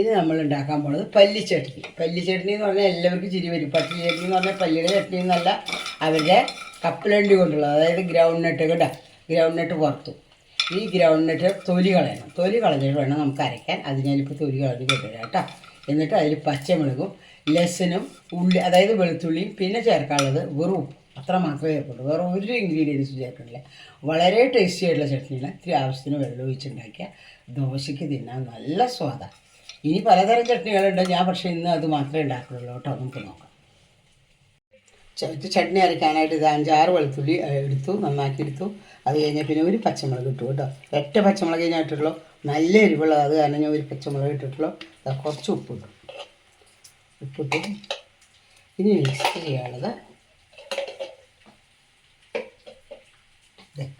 ഇത് നമ്മൾ ഉണ്ടാക്കാൻ പോണത് പല്ലി ചട്നി. പല്ലി ചട്നി എന്ന് പറഞ്ഞാൽ എല്ലാവർക്കും ചിരി വരും. പട്ടി ചട്നി എന്ന് പറഞ്ഞാൽ പല്ലിയുടെ ചട്നി എന്നല്ല അവരുടെ കപ്പലണ്ടി കൊണ്ടുള്ളത്. അതായത് ഗ്രൗണ്ട് നട്ട് കേട്ടോ ഗ്രൗണ്ട് നട്ട് പുറത്തു ഈ ഗ്രൗണ്ട് നട്ട് തൊലി കളയണം. തൊലി കളഞ്ഞിട്ട് വേണം നമുക്ക് അരയ്ക്കാൻ. അത് ഞാനിപ്പോൾ തൊലി കളഞ്ഞ് കൊണ്ടുവരാം കേട്ടോ. എന്നിട്ട് അതിൽ പച്ചമുളകും ലസനും ഉള്ളി അതായത് വെളുത്തുള്ളിയും പിന്നെ ചേർക്കാനുള്ളത് വെറും ഉപ്പ്. അത്ര മാത്രമേ ചേർക്കുള്ളൂ. വേറെ ഒരു ഇൻഗ്രീഡിയൻസും ചേർക്കുന്നില്ല. വളരെ ടേസ്റ്റി ആയിട്ടുള്ള ചട്നിയാണ്. ഇത്തിരി ആവശ്യത്തിന് വെള്ളം ഒഴിച്ചുണ്ടാക്കിയ ദോശയ്ക്ക് തിന്നാൻ നല്ല സ്വാദാണ് ഇനി പലതരം ചട്നികളുണ്ട്. ഞാൻ പക്ഷേ ഇന്ന് അത് മാത്രമേ ഉണ്ടാക്കുള്ളൂ കേട്ടോ. നമുക്ക് നോക്കാം. ചട്നി അരക്കാനായിട്ട് ഇത് അഞ്ചാറ് വെളുത്തുള്ളി എടുത്തു നന്നാക്കി എടുത്തു. അത് കഴിഞ്ഞാൽ പിന്നെ ഒരു പച്ചമുളക് ഇട്ടു കേട്ടോ. ഒറ്റ പച്ചമുളക് ഞാൻ ഇട്ടിട്ടുള്ളൂ. നല്ല എരിവുള്ളത് അത് കാരണം ഞാൻ ഒരു പച്ചമുളക് ഇട്ടിട്ടുള്ളൂ. കുറച്ച് കുറച്ച് ഉപ്പിട്ടു. ഉപ്പിട്ടു ഇനി മിക്സ് ചെയ്യാനുള്ളത്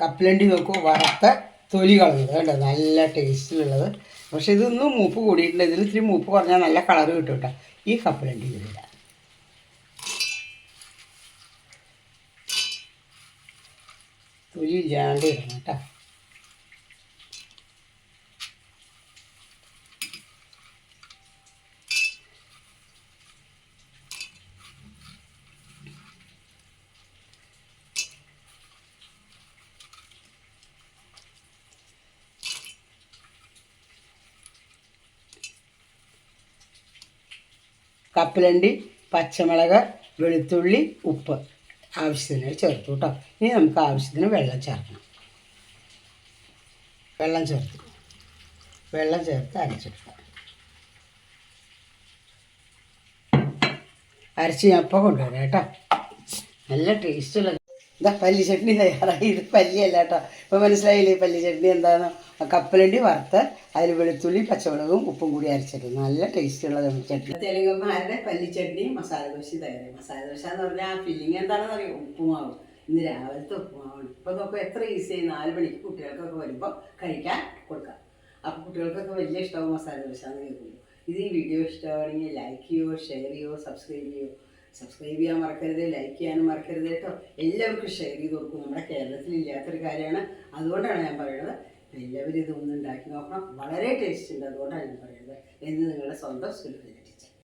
കപ്പലണ്ടി നോക്കൂ വറുത്ത തൊലി കളഞ്ഞത് കേട്ടോ? നല്ല ടേസ്റ്റിലുള്ളത്. പക്ഷെ ഇതൊന്നും മൂപ്പ് കൂടിയിട്ടില്ല ഇതിൽ ഇത്തിരി മൂപ്പ് കുറഞ്ഞാൽ നല്ല കളർ കിട്ടും കേട്ടോ. ഈ കപ്പലണ്ടി ഇതിലിടാം തൊലി ഇല്ലാണ്ട് ഇടണം കേട്ടോ. കപ്പലണ്ടി പച്ചമുളക് വെളുത്തുള്ളി ഉപ്പ് ആവശ്യത്തിന് ചേർത്തു കേട്ടോ ഇനി നമുക്ക് ആവശ്യത്തിന് വെള്ളം ചേർക്കണം. വെള്ളം ചേർത്ത്. വെള്ളം ചേർത്ത് അരച്ചെടുക്കാം. അരച്ച് ഞാൻ അപ്പം കൊണ്ടുവരാം കേട്ടോ. നല്ല ടേസ്റ്റുള്ള ഇതാ പല്ലി ചട്നി തയ്യാറായി ഇത് പല്ലിയല്ല കേട്ടോ. ഇപ്പം മനസ്സിലായില്ലേ പല്ലി ചട്നി എന്താണ് കപ്പലണ്ടി വറുത്ത് അതിൽ വെളുത്തുള്ളി പച്ചമുളകും ഉപ്പും കൂടി അരച്ചിട്ട് നല്ല ടേസ്റ്റുള്ള ചട്നി. തെലുങ്കന്മാരുടെ പല്ലി ചട്നി മസാല ദോശ തയ്യാറായി. മസാല ദോശ എന്ന് പറഞ്ഞാൽ ആ ഫില്ലിങ് എന്താണെന്ന് അറിയാം? ഉപ്പുമാവ്. ഇന്ന് രാവിലത്തെ ഉപ്പുമാവാണ്. ഇപ്പം നോക്കുക എത്ര ഈസിയായി നാല് മണിക്ക് കുട്ടികൾക്കൊക്കെ വരുമ്പോൾ കഴിക്കാൻ കൊടുക്കാം. അപ്പോൾ കുട്ടികൾക്കൊക്കെ വലിയ ഇഷ്ടമാവും മസാല ദോശ എന്ന് കേൾക്കുമ്പോൾ. ഇത് ഈ വീഡിയോ ഇഷ്ടമാണെങ്കിൽ ലൈക്ക് ചെയ്യോ ഷെയർ ചെയ്യോ സബ്സ്ക്രൈബ് ചെയ്യുമോ സബ്സ്ക്രൈബ് ചെയ്യാൻ മറക്കരുത് ലൈക്ക് ചെയ്യാനും മറക്കരുത് കേട്ടോ. എല്ലാവർക്കും ഷെയർ ചെയ്ത് കൊടുക്കും. നമ്മുടെ കേരളത്തിൽ ഇല്ലാത്തൊരു കാര്യമാണ്. അതുകൊണ്ടാണ് ഞാൻ പറയുന്നത്. എല്ലാവരും ഇതൊന്നും ഉണ്ടാക്കി നോക്കണം. വളരെ ടേസ്റ്റ് ഉണ്ട്. അതുകൊണ്ടാണ് ഞാൻ പറയുന്നത്. എന്ന് നിങ്ങളുടെ സ്വന്തം സുലഭ